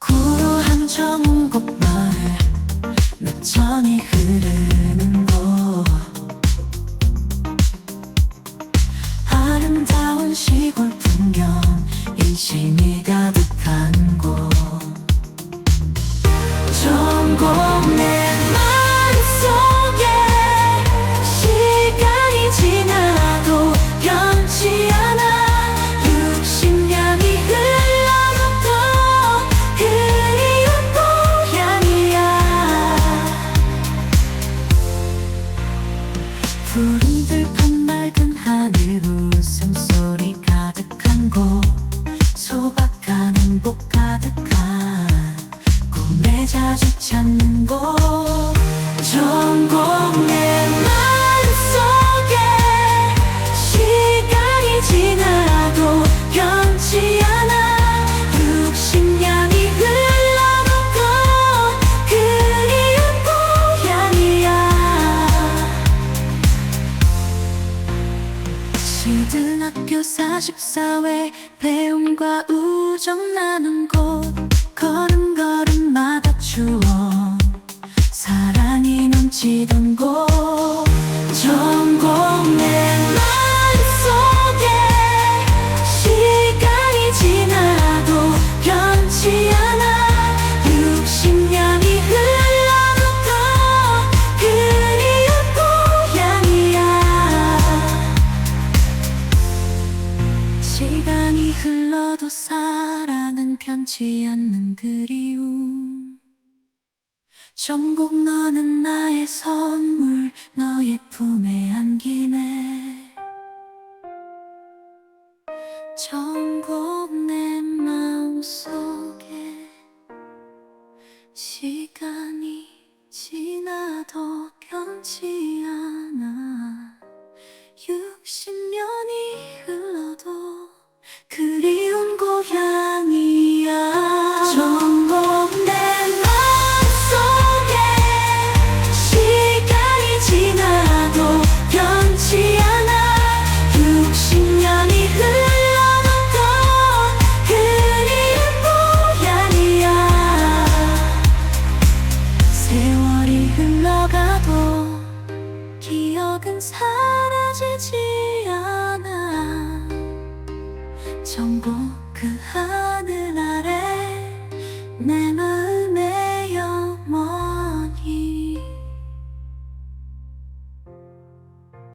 구루한 전곡 마을 몇천이 흐르는 곳 아름다운 시골 풍경 인심이 가득한 곳. 전곡 내 전곡 내 마음속에 시간이 지나도 변치 않아. 60년이 흘러도 그리운 고향이야. 시든 학교 44회 배움과 우정 나눈 곳 걸음걸음마다 추억 넘치던 곳 전곡 내 마음속에 시간이 지나도 변치 않아. 60년이 흘러도 그리운 고향이야. 시간이 흘러도 사랑은 변치 않는 그리움 전국 너는 나의 선물 너의 품에 안기네. 전국 내 마음속에 시간이 지나도 변치 않아. 60 기억은 사라지지 않아. 전부 그 하늘 아래 내 마음.